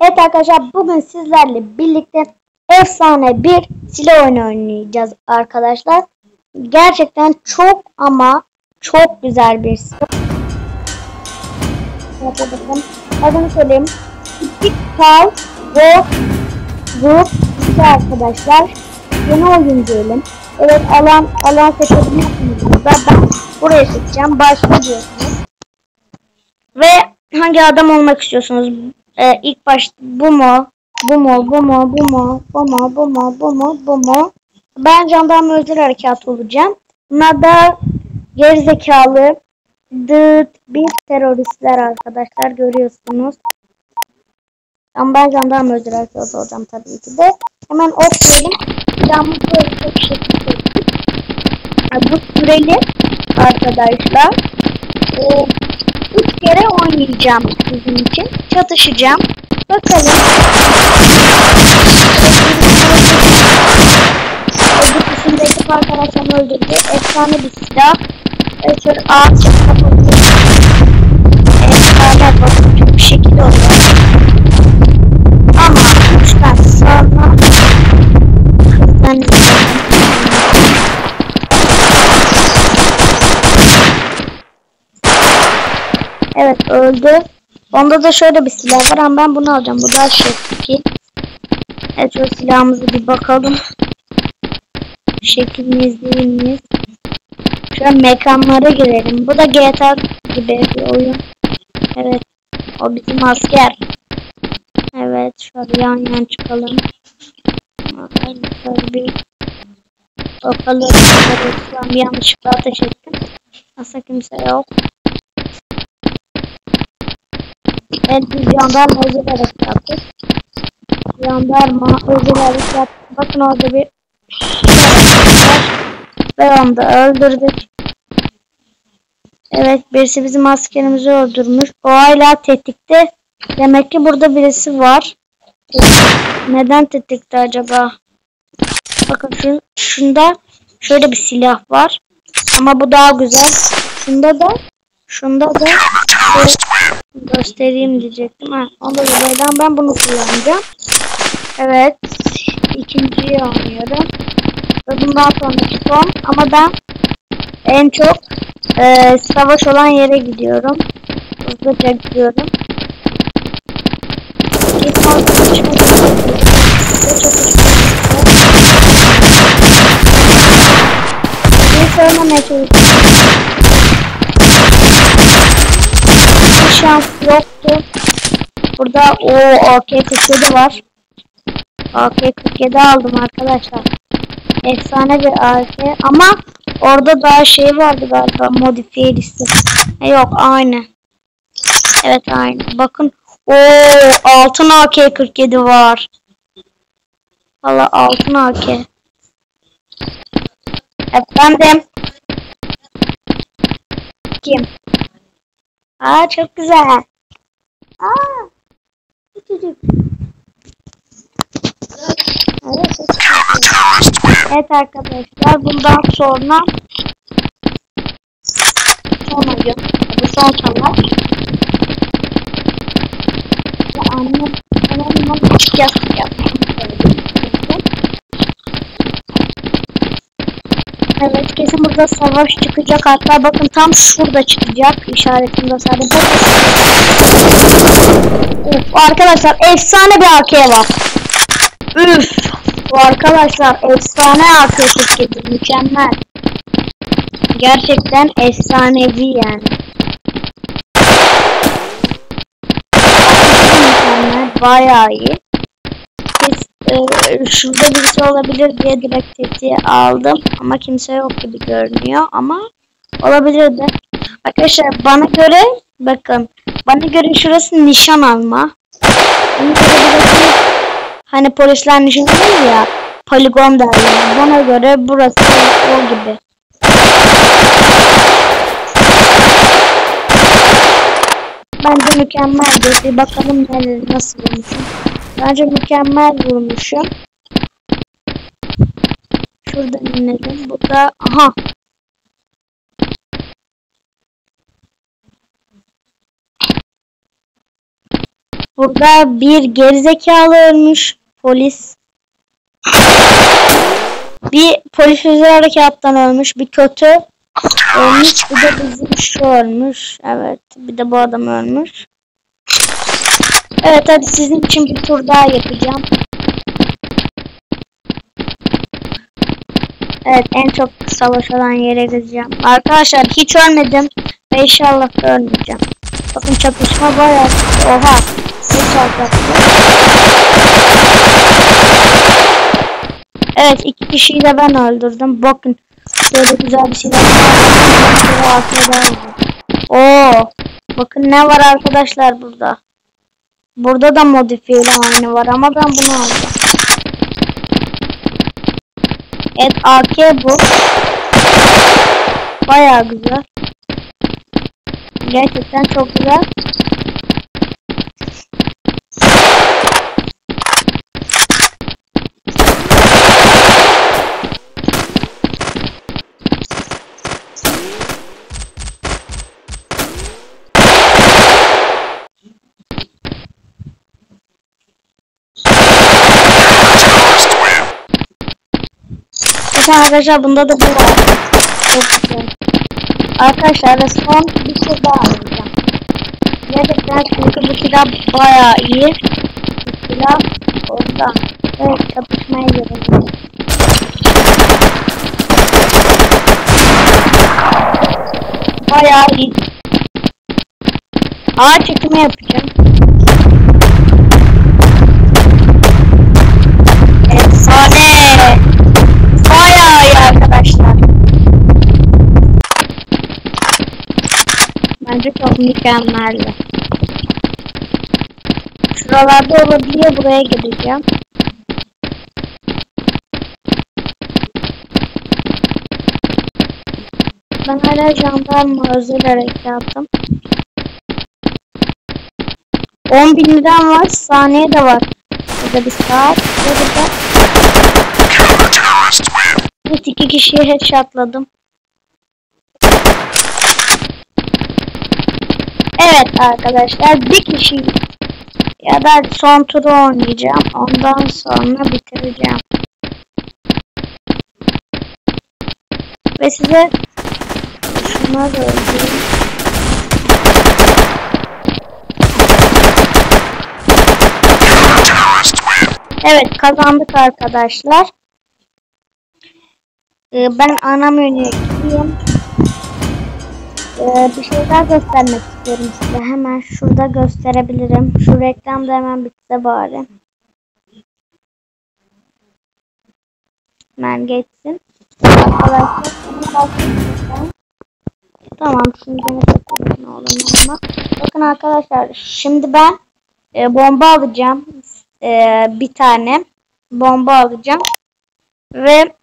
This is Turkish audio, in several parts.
Evet arkadaşlar bugün sizlerle birlikte efsane bir silah oyunu oynayacağız arkadaşlar. Gerçekten çok ama çok güzel bir silah. Evet, bakın. Adını söyleyeyim. İki kal ve grup işte arkadaşlar. Yeni oyun diyelim. Evet alan alan seçebilirsiniz. Ben buraya seçeceğim. Başla diyorsunuz. Ve hangi adam olmak istiyorsunuz? Ee, ilk baş bu mu? Bu mu? Bu mu? Bu mu? Bu mu? Bu mu? Bu mu? Bu mu? Ben jandarma özel harekat olacağım. Bunlar da gerizekalı dıt bir teröristler arkadaşlar görüyorsunuz. Ama ben jandarma özel harekat olacağım tabii ki de. Hemen ok diyelim. Silahımızı böyle bir şekilde Bu süreli arkadaşlar. Ee, üç kere oynayacağım sizin için. Çatışacağım. Bakalım. Öbür arkadaşım öldürdü. Efsane bir silah. Evet, şöyle ağaç kapatıyor. Efsane bakın bir şekilde oluyor. Ama üçten sonra kızdan Evet öldü. Onda da şöyle bir silah var ama ben bunu alacağım. Bu daha şekil. Evet şu silahımızı bir bakalım. Şekil miyiz değil miyiz? Şöyle mekanlara girelim. Bu da GTA gibi bir oyun. Evet. O bizim asker. Evet şöyle yan yan çıkalım. Şöyle bir bakalım. Şu an yanlışlıkla ateş ettim. Aslında kimse yok. Evet biz jandarma özel harekat yaptık. Jandarma özel harekat. Bakın orada bir ve onu da öldürdük. Evet birisi bizim askerimizi öldürmüş. O hala tetikte. Demek ki burada birisi var. Neden tetikte acaba? Bakın şu, şunda şöyle bir silah var. Ama bu daha güzel. Şunda da şunda da göstereyim diyecektim. Ha, onu da ben bunu kullanacağım. Evet. ikinciyi oynuyorum. Ve bundan sonraki son. Ama ben en çok e, savaş olan yere gidiyorum. Hızlıca gidiyorum. İlk altına çıkmak Bir söylememeye çalışıyorum. Bir şans yoktu. Burada o AK-47 var. AK-47 aldım arkadaşlar. Efsane bir AK ama orada daha şey vardı galiba modifiye listesi. Yok aynı. Evet aynı. Bakın o altın AK-47 var. Valla altın AK. Efendim. Kim? Aa çok güzel. Aa. Küçücük. Evet, arkadaşlar bundan sonra son. Bu son savaş. Annem, annem küçük yastık Evet kesin burada savaş çıkacak. Hatta bakın tam şurada çıkacak. İşaretimde sadece. Of, arkadaşlar efsane bir AK var. Üf. Bu arkadaşlar efsane AK-47 mükemmel. Gerçekten efsanevi yani. Mükemmel, bayağı iyi. Biz, e, şurada birisi olabilir diye direkt tetiği aldım ama kimse yok gibi görünüyor ama olabilir de. Arkadaşlar bana göre bakın bana göre şurası nişan alma. Hani polisler nişan alır ya poligon derler. Bana göre burası o gibi. Bence mükemmeldi. Bir bakalım neler nasıl vurmuşum. Bence mükemmel vurmuşum. Şuradan inelim. Bu da aha. Burada bir gerizekalı ölmüş. Polis. Bir polis özel harekattan ölmüş. Bir kötü ölmüş. Bir de bizim şu ölmüş. Evet. Bir de bu adam ölmüş. Evet hadi sizin için bir tur daha yapacağım. Evet en çok savaş olan yere gideceğim. Arkadaşlar hiç ölmedim. Ve inşallah da ölmeyeceğim. Bakın çatışma bayağı. Oha. Hiç atlattı. Evet iki kişiyi de ben öldürdüm. Bakın böyle güzel bir var. Oo. Bakın ne var arkadaşlar burada. Burada da modifiyeli aynı var ama ben bunu aldım. Evet AK bu. Bayağı güzel. Gerçekten çok güzel. Arkadaşlar bunda da bu var. Çok. Arkadaşlar son bir şey daha alacağım. Gerçekten çünkü bu silah bayağı iyi. Bu silah orada. Evet çatışmaya girelim. Bayağı iyi. Ağaç çekimi yapacağım. Bayağı iyi arkadaşlar. Bence çok mükemmeldi. Şuralarda olabiliyor buraya gideceğim. Ben hala jandarma özel harekatım. 10 bin liram var. Saniye de var. Burada bir saat. Burada da Evet iki kişiyi headshotladım. Evet arkadaşlar bir kişi ya da son turu oynayacağım. Ondan sonra bitireceğim. Ve size şunları öldüreyim. Evet kazandık arkadaşlar. Ee, ben ana menüye gideyim. Ee, bir şeyler göstermek istiyorum size. Hemen şurada gösterebilirim. Şu reklam da hemen bitse bari. Hemen geçsin. Arkadaşlar. Tamam şimdi ne olur ne. Bakın arkadaşlar şimdi ben e, bomba alacağım. E, bir tane bomba alacağım. Ve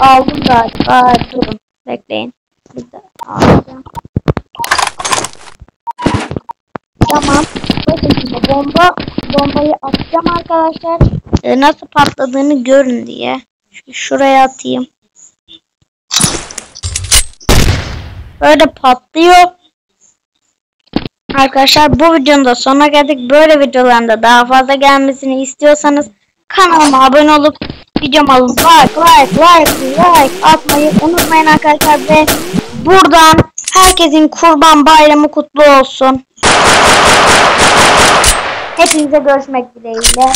aldım galiba. Durun. Bekleyin. Bir de alacağım. Tamam. Şimdi bomba bombayı atacağım arkadaşlar. E, nasıl patladığını görün diye. Şu- Şuraya atayım. Böyle patlıyor. Arkadaşlar bu videonun da sonuna geldik. Böyle videoların da daha fazla gelmesini istiyorsanız kanalıma abone olup videoma like like like like atmayı unutmayın arkadaşlar ve buradan herkesin kurban bayramı kutlu olsun. Hepinize görüşmek dileğiyle.